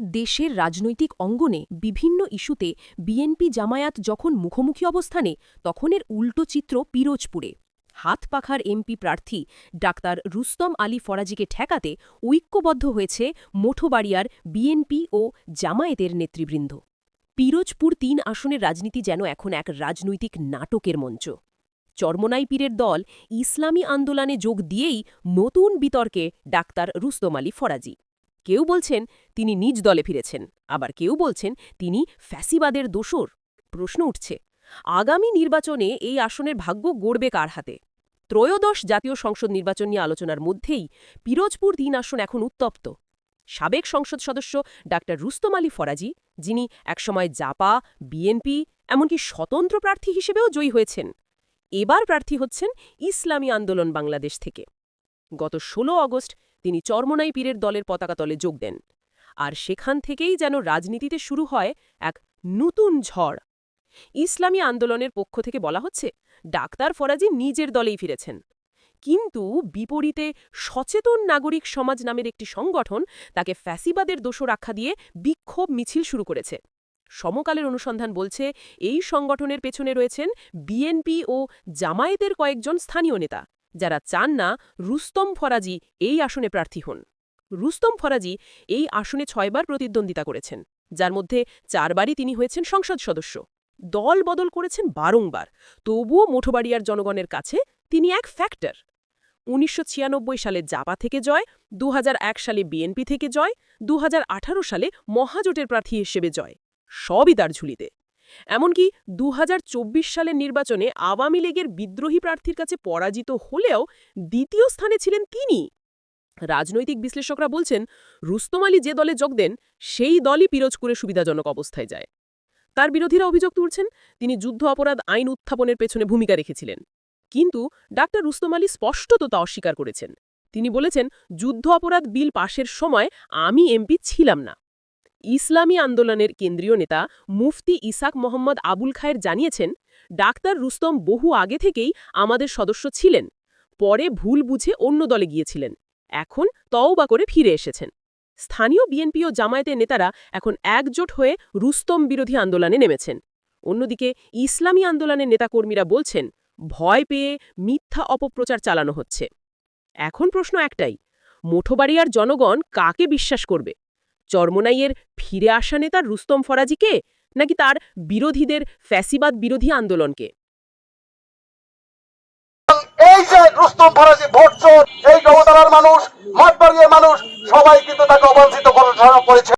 দেশের রাজনৈতিক অঙ্গনে বিভিন্ন ইস্যুতে বিএনপি জামায়াত যখন মুখোমুখি অবস্থানে, তখন এর উল্টো চিত্র পিরোজপুরে। হাত পাখার এমপি প্রার্থী ডাক্তার রুস্তম আলী ফরাজিকে ঠেকাতে ঐক্যবদ্ধ হয়েছে মোঠবাড়িয়ার বিএনপি ও জামায়াতের নেতৃবৃন্দ। পিরোজপুর তিন আসনের রাজনীতি যেন এখন এক রাজনৈতিক নাটকের মঞ্চ। চরমনাই পীরের দল ইসলামী আন্দোলনে যোগ দিয়েই নতুন বিতর্কে ডাক্তার রুস্তম আলী ফরাজি। কেউ বলছেন তিনি নিজ দলে ফিরেছেন, আবার কেউ বলছেন তিনি ফ্যাসিবাদের দোসর প্রশ্ন উঠছে, আগামী নির্বাচনে এই আসনের ভাগ্য গড়বে কার হাতে? ত্রয়োদশ জাতীয় সংসদ নির্বাচন নিয়ে আলোচনার মধ্যেই পিরোজপুর তিন আসন এখন উত্তপ্ত। সাবেক সংসদ সদস্য ডাক্তার রুস্তম আলী ফরাজি, যিনি একসময় জাপা, বিএনপি, এমনকি স্বতন্ত্র প্রার্থী হিসেবেও জয়ী হয়েছেন, এবার প্রার্থী হচ্ছেন ইসলামী আন্দোলন বাংলাদেশ থেকে। গত ১৬ অগস্ট তিনি চরমনাই পীরের দলের পতাকাতলে যোগ দেন। আর সেখান থেকেই যেন রাজনীতিতে শুরু হয় এক নতুন ঝড়। ইসলামী আন্দোলনের পক্ষ থেকে বলা হচ্ছে, ডাক্তার ফরাজি নিজের দলেই ফিরেছেন। কিন্তু বিপরীতে সচেতন নাগরিক সমাজ নামের একটি সংগঠন তাকে ফ্যাসিবাদের দোষর আখ্যা দিয়ে বিক্ষোভ মিছিল শুরু করেছে। সমকালের অনুসন্ধান বলছে, এই সংগঠনের পেছনে রয়েছেন বিএনপি ও জামায়াতের কয়েকজন স্থানীয় নেতা। যারা চান না, রুস্তম ফরাজি এই আসনে প্রার্থী হন। রুস্তম ফরাজি এই আসনে ছয়বার প্রতিদ্বন্দ্বিতা করেছেন, যার মধ্যে চারবারই তিনি হয়েছেন সংসদ সদস্য। দল বদল করেছেন বারংবার, তবুও মোঠবাড়িয়ার জনগণের কাছে তিনি এক ফ্যাক্টর উনিশশো ছিয়ানব্বই সালে জাপা থেকে জয় দু হাজার এক সালে বিএনপি থেকে জয় দু হাজার আঠারো সালে মহাজোটের প্রার্থী হিসেবে জয়। সবই তার ঝুলিতে। এমনকি দু হাজার চব্বিশ সালের নির্বাচনে আওয়ামী লীগের বিদ্রোহী প্রার্থীর কাছে পরাজিত হলেও দ্বিতীয় স্থানে ছিলেন তিনি। রাজনৈতিক বিশ্লেষকরা বলছেন, রুস্তম আলী যে দলে যোগ দেন, সেই দলই পিরোজপুরে সুবিধাজনক অবস্থায় যায়। তার বিরোধীরা অভিযোগ তুলছেন, তিনি যুদ্ধ অপরাধ আইন উত্থাপনের পেছনে ভূমিকা রেখেছিলেন। কিন্তু ডাক্তার রুস্তম আলী স্পষ্টত তা অস্বীকার করেছেন। তিনি বলেছেন, যুদ্ধ অপরাধ বিল পাশের সময় আমি এমপি ছিলাম না। ইসলামী আন্দোলনের কেন্দ্রীয় নেতা মুফতি ইসাক মোহাম্মদ আবুল খায়ের জানিয়েছেন, ডাক্তার রুস্তম বহু আগে থেকেই আমাদের সদস্য ছিলেন, পরে ভুল বুঝে অন্য দলে গিয়েছিলেন, এখন তওবা করে ফিরে এসেছেন। স্থানীয় বিএনপি ও জামায়াতের নেতারা এখন একজোট হয়ে রুস্তম বিরোধী আন্দোলনে নেমেছেন। অন্যদিকে ইসলামী আন্দোলনের নেতাকর্মীরা বলছেন, ভয় পেয়ে মিথ্যা অপপ্রচার চালানো হচ্ছে। এখন প্রশ্ন একটাই, মোঠবাড়িয়ার জনগণ কাকে বিশ্বাস করবে? চরমনাইয়ের ফিরে আসা নেতা রুস্তম ফরাজিকে, নাকি তার বিরোধীদের ফ্যাসিবাদ বিরোধী আন্দোলনকে? এই যে রুস্তম ফরাজি ভোট